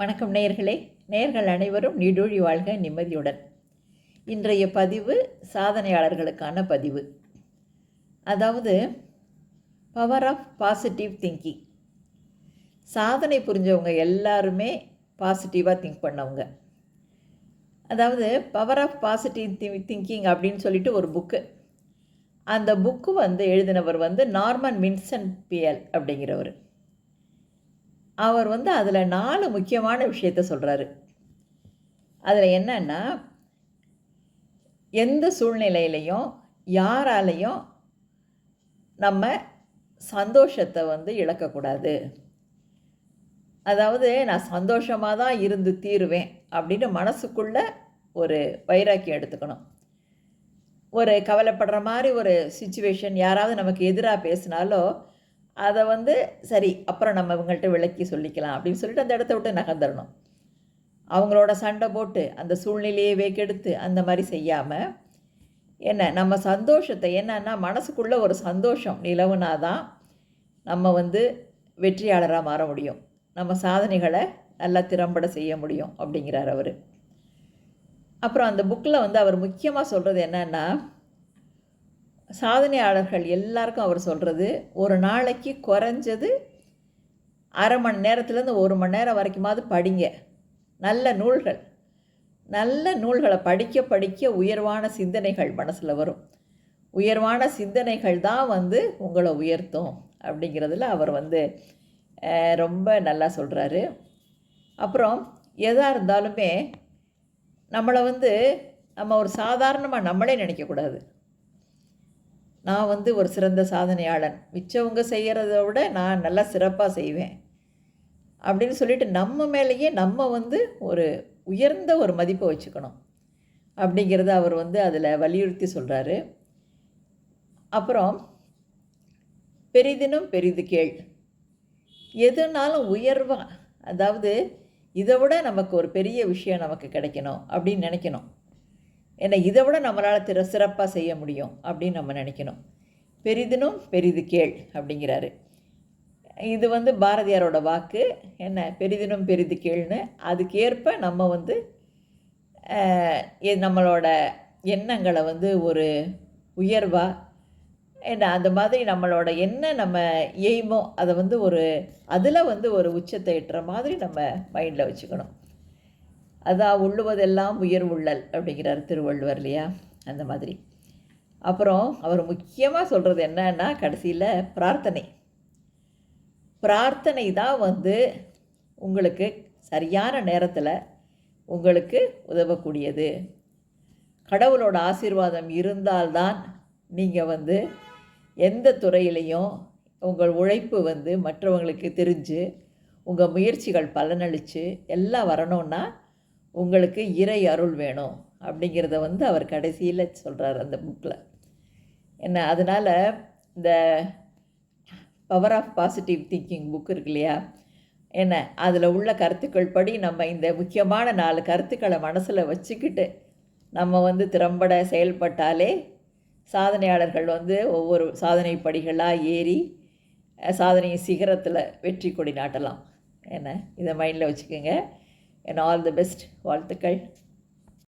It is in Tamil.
வணக்கம் நேர்களே நேர்கள் அனைவரும் நீடூழி வாழ்க நிம்மதியுடன். இன்றைய பதிவு சாதனையாளர்களுக்கான பதிவு. அதாவது பவர் ஆஃப் பாசிட்டிவ் திங்கிங் சாதனை புரிஞ்சவங்க எல்லாருமே பாசிட்டிவாக திங்க் பண்ணவங்க. அதாவது பவர் ஆஃப் பாசிட்டிவ் திங்கிங் அப்படின்னு சொல்லிட்டு ஒரு புக்கு அந்த புக்கு வந்து எழுதினவர் வந்து நார்மன் மின்சன் பியல் அப்படிங்கிறவர். அவர் வந்து அதில் நாலு முக்கியமான விஷயத்த சொல்கிறாரு அதில் என்னன்னா எந்த சூழ்நிலையிலையும் யாராலையும் நம்ம சந்தோஷத்தை வந்து இழக்கக்கூடாது. அதாவது நான் சந்தோஷமாக தான் இருந்து தீருவேன் அப்படின்னு மனசுக்குள்ளே ஒரு வைராக்கியம் எடுத்துக்கணும். ஒரு கவலைப்படுற மாதிரி ஒரு சுச்சுவேஷன் யாராவது நமக்கு எதிராக பேசினாலோ அதை வந்து சரி அப்புறம் நம்ம இவங்கள்ட்ட விளக்கி சொல்லிக்கலாம் அப்படின்னு சொல்லிட்டு அந்த இடத்த விட்டு நகர்ந்துடணும். அவங்களோட சண்டை போட்டு அந்த சூழ்நிலையவே வேக்கெடுத்து அந்த மாதிரி செய்யாமல் என்ன நம்ம சந்தோஷத்தை என்னன்னா மனசுக்குள்ளே ஒரு சந்தோஷம் நிலவுனாதான் நம்ம வந்து வெற்றியாளராக மாற முடியும். நம்ம சாதனைகளை நல்லா திறம்பட செய்ய முடியும் அப்படிங்கிறார் அவர். அப்புறம் அந்த புக்கில் வந்து அவர் முக்கியமாக சொல்கிறது என்னென்னா சாதனையாளர்கள் எல்லாருக்கும் அவர் சொல்கிறது ஒரு நாளைக்கு குறைஞ்சது அரை மணி நேரத்துலேருந்து ஒரு மணி நேரம் வரைக்குமாவது படிங்க. நல்ல நூல்கள். நல்ல நூல்களை படிக்க படிக்க உயர்வான சிந்தனைகள் மனசில் வரும். உயர்வான சிந்தனைகள் தான் வந்து உங்களை உயர்த்தும் அப்படிங்கிறதுல அவர் வந்து ரொம்ப நல்லா சொல்கிறாரு அப்புறம் எதாக இருந்தாலுமே நம்மளை வந்து நம்ம ஒரு சாதாரணமாக நம்மளே நினைக்கக்கூடாது. நான் வந்து ஒரு சிறந்த சாதனையாளன். மிச்சவங்க செய்கிறத விட நான் நல்லா சிறப்பாக செய்வேன். அப்படின்னு சொல்லிட்டு நம்ம மேலேயே நம்ம வந்து ஒரு உயர்ந்த ஒரு மதிப்பை வச்சுக்கணும். அப்படிங்கிறத அவர் வந்து அதில் வலியுறுத்தி சொல்கிறாரு அப்புறம் பெரிதினும் பெரிது கேள். எதுனாலும் உயர்வாக அதாவது இதை விட நமக்கு ஒரு பெரிய விஷயம் நமக்கு கிடைக்கணும் அப்படின்னு நினைக்கணும். ஏன்னா இதை விட நம்மளால் திற சிறப்பாக செய்ய முடியும் அப்படின்னு நம்ம நினைக்கணும். பெரிதினும் பெரிது கேள் அப்படிங்கிறாரு. இது வந்து பாரதியாரோட வாக்கு. என்ன? பெரிதினும் பெரிது கேள்னு. அதுக்கேற்ப நம்ம வந்து எ- நம்மளோட எண்ணங்களை வந்து ஒரு உயர்வாக என்ன அந்த மாதிரி நம்மளோட என்ன நம்ம எய்மோ அதை வந்து ஒரு அதில் வந்து ஒரு உச்சத்தை எட்டுற மாதிரி நம்ம மைண்டில் வச்சுக்கணும். அதான் உள்ளுவதெல்லாம் உயர் உள்ளல் அப்படிங்கிறார் திருவள்ளுவர் இல்லையா? அந்த மாதிரி. அப்புறம் அவர் முக்கியமாக சொல்கிறது என்னன்னா கடைசியில் பிரார்த்தனை. பிரார்த்தனை தான் வந்து உங்களுக்கு சரியான நேரத்தில் உங்களுக்கு உதவக்கூடியது. கடவுளோட ஆசீர்வாதம் இருந்தால்தான் நீங்கள் வந்து எந்த துறையிலையும் உங்கள் உழைப்பு வந்து மற்றவங்களுக்கு தெரிஞ்சு உங்கள் முயற்சிகள் பலனளித்து எல்லாம் வரணும்னா உங்களுக்கு இறை அருள் வேணும் அப்படிங்கிறத வந்து அவர் கடைசியில் சொல்கிறார் அந்த புக்கில் என்ன அதனால் இந்த power of positive thinking book இருக்கு இல்லையா? என்ன அதில் உள்ள கருத்துக்கள் படி நம்ம இந்த முக்கியமான நாலு கருத்துக்களை மனசில் வச்சுக்கிட்டு நம்ம வந்து திறம்பட செயல்பட்டாலே சாதனையாளர்கள் வந்து ஒவ்வொரு சாதனை படிகளாக ஏறி சாதனையின் சிகரத்தில் வெற்றி கொடி நாட்டலாம். என்ன இதை மைண்டில் வச்சுக்கோங்க. என்ன ஆல் தி பெஸ்ட் வாழ்த்துக்கள்.